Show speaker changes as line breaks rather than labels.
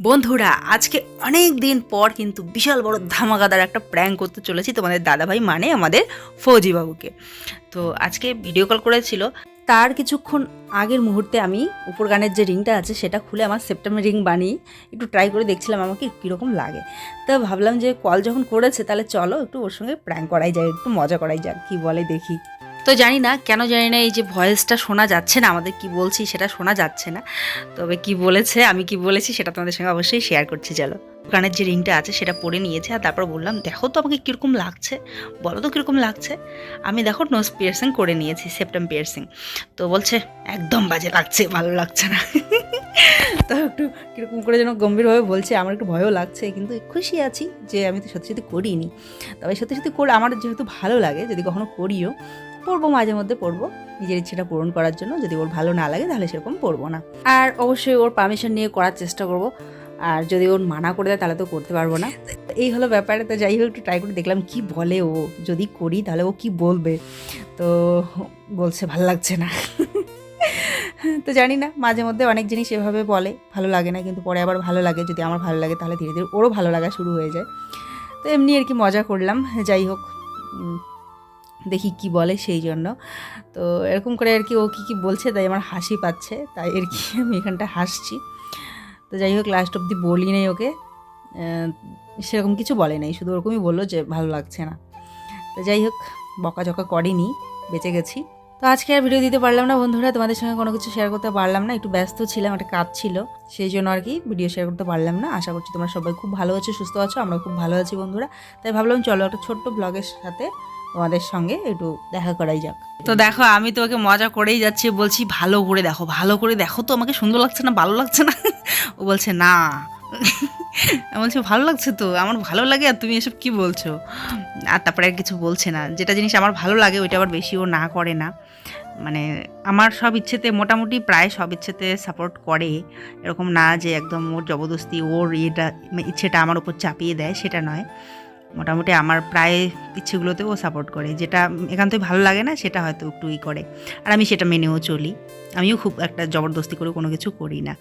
বন্ধুরা, আজকে অনেক দিন পর কিন্তু বিশাল বড় ধামাকাদার একটা প্র্যাঙ্ক করতে চলেছি তোমাদের দাদাভাই মানে আমাদের ফৌজি বাবুকে তো আজকে ভিডিও কল করেছিল, তার কিছুক্ষণ আগের মুহূর্তে আমি উপর গানের যে রিংটা আছে, সেটা খুলে আমার সেপ্টেম্বর রিং বানিয়ে একটু ট্রাই করে দেখছিলাম আমাকে কীরকম লাগে। তো ভাবলাম যে কল যখন করেছে, তাহলে চলো একটু ওর সঙ্গে প্র্যাঙ্ক করাই যায় একটু মজা করাই যাক, কী বলে দেখি। তো জানি না, কেন জানি না এই যে ভয়েসটা শোনা যাচ্ছে না, আমাদের কি বলছি সেটা শোনা যাচ্ছে না। তবে কি বলেছে, আমি কি বলেছি সেটা তোমাদের সঙ্গে অবশ্যই শেয়ার করছি, চলো। গানের যে রিংটা আছে সেটা পরে নিয়েছে, আর তারপর বললাম, দেখো তো আমাকে কীরকম লাগছে, বলো তো কীরকম লাগছে? আমি দেখো নোজ পিয়ার্সিং করে নিয়েছি সেপ্টেম পিয়ার্সিং তো বলছে, একদম বাজে লাগছে, ভালো লাগছে না। তো একটু কীরকম করে যেন গম্ভীরভাবে বলছে, আমার একটু ভয়ও লাগছে, কিন্তু খুশি আছি যে আমি তো সত্যি সত্যি করিনি। তবে সত্যি সত্যি করে, আমার যেহেতু ভালো লাগে, যদি কখনো করিও পড়ব মাঝে মধ্যে পড়ব নিজের ইচ্ছেটা পূরণ করার জন্য যদি ওর ভালো না লাগে তাহলে সেরকম পড়ব না। আর অবশ্যই ওর পারমিশন নিয়ে করার চেষ্টা করব। আর যদি ওর মানা করে দেয় তাহলে তো করতে পারব না। এই হলো ব্যাপারে, তো যাই হোক, একটু ট্রাই করে দেখলাম কি বলে ও। যদি করি তাহলে ও কি বলবে? তো বলছে, ভালো লাগছে না। তো জানি না, মাঝে মধ্যে অনেক জিনিস এভাবে বলে, ভালো লাগে না, কিন্তু পরে আবার ভালো লাগে। যদি আমার ভালো লাগে তাহলে ধীরে ধীরে ওরও ভালো লাগা শুরু হয়ে যায়। তো এমনি আর কি মজা করলাম। যাই হোক দেখি কি বলে সেই জন্য। তো এরকম করে আর কি ও কী কী বলছে তাই আমার হাসি পাচ্ছে, তাই আর কি আমি এখানটা হাসছি। তো যাই হোক লাস্ট অবধি বলি নেই ওকে। সেরকম কিছু বলে নাই, শুধু ওরকমই বলল যে ভালো লাগছে না। তো যাই হোক, বকাঝকা করেনি, বেঁচে গেছি। তো আজকে আর ভিডিও দিতে পারলাম না বন্ধুরা, তোমাদের সঙ্গে কোনো কিছু শেয়ার করতে পারলাম না, একটু ব্যস্ত ছিলাম, একটা কাজ ছিল। সেই জন্য আর কি ভিডিও শেয়ার করতে পারলাম না। আশা করছি তোমরা সবাই খুব ভালো আছো, সুস্থ আছো আমরা খুব ভালো আছি বন্ধুরা। তাই ভাবলাম চলো একটা ছোট্ট ব্লগের সাথে তোমাদের সঙ্গে একটু দেখা করাই যাক। তো দেখো, আমি তোমাকে মজা করেই যাচ্ছি, বলছি ভালো করে দেখো, ভালো করে দেখো তো, আমাকে সুন্দর লাগছে না, ভালো লাগছে না? ও বলছে, না। বলছি, ভালো লাগছে তো, আমার ভালো লাগে আর তুমি এসব কি বলছো? আর তারপরে কিছু বলছে না। যেটা জিনিস আমার ভালো লাগে, ওইটা আবার বেশি ও না করে না। মানে আমার সব ইচ্ছেতে, মোটামুটি প্রায় সব ইচ্ছেতে সাপোর্ট করে। এরকম না যে একদম ওর জবরদস্তি, ওর ইয়েটা, ইচ্ছেটা আমার উপর চাপিয়ে দেয়, সেটা নয়। মোটামুটি আমার প্রায় ইচ্ছেগুলোতেও সাপোর্ট করে। যেটা একান্তই ভালো লাগে না, সেটা হয়তো একটু ই করে। আর আমি সেটা মেনেও চলি। আমিও খুব একটা জবরদস্তি করে কোনো কিছু করি না।